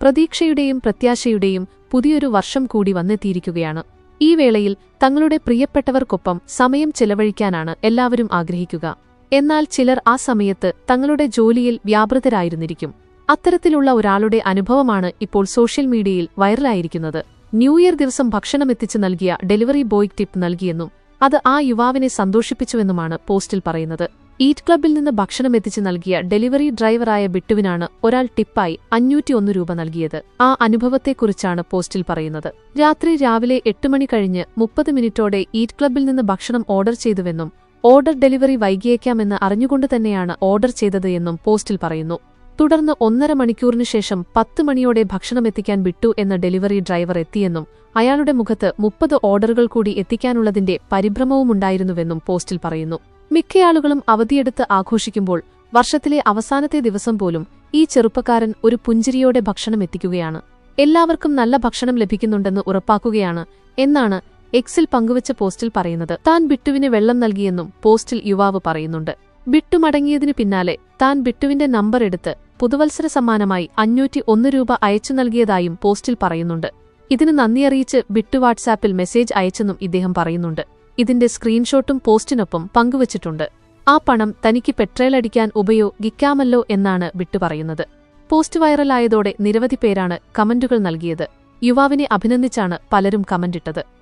പ്രതീക്ഷയുടെയും പ്രത്യാശയുടെയും പുതിയൊരു വർഷം കൂടി വന്നെത്തിയിരിക്കുകയാണ്. ഈ വേളയിൽ തങ്ങളുടെ പ്രിയപ്പെട്ടവർക്കൊപ്പം സമയം ചെലവഴിക്കാനാണ് എല്ലാവരും ആഗ്രഹിക്കുക. എന്നാൽ ചിലർ ആ സമയത്ത് തങ്ങളുടെ ജോലിയിൽ വ്യാപൃതരായിരുന്നിരിക്കും. അത്തരത്തിലുള്ള ഒരാളുടെ അനുഭവമാണ് ഇപ്പോൾ സോഷ്യൽ മീഡിയയിൽ വൈറലായിരിക്കുന്നത്. ന്യൂ ഇയർ ദിവസം ഭക്ഷണം എത്തിച്ചു നൽകിയ ഡെലിവറി ബോയ് ടിപ്പ് നൽകിയെന്നും അത് ആ യുവാവിനെ സന്തോഷിപ്പിച്ചുവെന്നുമാണ് പോസ്റ്റിൽ പറയുന്നത്. ഈറ്റ് ക്ലബിൽ നിന്ന് ഭക്ഷണം എത്തിച്ചു നൽകിയ ഡെലിവറി ഡ്രൈവറായ ബിട്ടുവിനാണ് ഒരാൾ ടിപ്പായി അഞ്ഞൂറ്റിയൊന്ന് രൂപ നൽകിയത്. ആ അനുഭവത്തെക്കുറിച്ചാണ് പോസ്റ്റിൽ പറയുന്നത്. രാത്രി രാവിലെ എട്ട് മണി കഴിഞ്ഞ് മുപ്പത് മിനിറ്റോടെ ഈറ്റ് ക്ലബിൽ നിന്ന് ഭക്ഷണം ഓർഡർ ചെയ്തുവെന്നും ഓർഡർ ഡെലിവറി വൈകിയേക്കാമെന്ന് അറിഞ്ഞുകൊണ്ട് തന്നെയാണ് ഓർഡർ ചെയ്തത് എന്നും പോസ്റ്റിൽ പറയുന്നു. തുടർന്ന് ഒന്നര മണിക്കൂറിനു ശേഷം പത്ത് മണിയോടെ ഭക്ഷണം എത്തിക്കാൻ വിട്ടു എന്ന ഡെലിവറി ഡ്രൈവർ എത്തിയെന്നും അയാളുടെ മുഖത്ത് മുപ്പത് ഓർഡറുകൾ കൂടി എത്തിക്കാനുള്ളതിന്റെ പരിഭ്രമവുമുണ്ടായിരുന്നുവെന്നും പോസ്റ്റിൽ പറയുന്നു. മിക്കയാളുകളും അവധിയെടുത്ത് ആഘോഷിക്കുമ്പോൾ വർഷത്തിലെ അവസാനത്തെ ദിവസം പോലും ഈ ചെറുപ്പക്കാരൻ ഒരു പുഞ്ചിരിയോടെ ഭക്ഷണം എത്തിക്കുകയാണ്. എല്ലാവർക്കും നല്ല ഭക്ഷണം ലഭിക്കുന്നുണ്ടെന്ന് ഉറപ്പാക്കുകയാണ് എന്നാണ് എക്സിൽ പങ്കുവച്ച പോസ്റ്റിൽ പറയുന്നത്. താൻ ബിട്ടുവിന് വെള്ളം നൽകിയെന്നും പോസ്റ്റിൽ യുവാവ് പറയുന്നുണ്ട്. ബിട്ടു മടങ്ങിയതിനു പിന്നാലെ താൻ ബിട്ടുവിന്റെ നമ്പർ എടുത്ത് പുതുവത്സര സമ്മാനമായി അഞ്ഞൂറ്റി ഒന്ന് രൂപ അയച്ചു നൽകിയതായും പോസ്റ്റിൽ പറയുന്നുണ്ട്. ഇതിന് നന്ദിയറിയിച്ച് ബിട്ടു വാട്സാപ്പിൽ മെസ്സേജ് അയച്ചെന്നും ഇദ്ദേഹം പറയുന്നുണ്ട്. ഇതിന്റെ സ്ക്രീൻഷോട്ടും പോസ്റ്റിനൊപ്പം പങ്കുവച്ചിട്ടുണ്ട്. ആ പണം തനിക്ക് പെട്രോലടിക്കാൻ ഉപയോഗിക്കാമല്ലോ എന്നാണ് വിട്ടുപറയുന്നത്. പോസ്റ്റ് വൈറലായതോടെ നിരവധി പേരാണ് കമന്റുകൾ നൽകിയത്. യുവാവിനെ അഭിനന്ദിച്ചാണ് പലരും കമന്റിട്ടത്.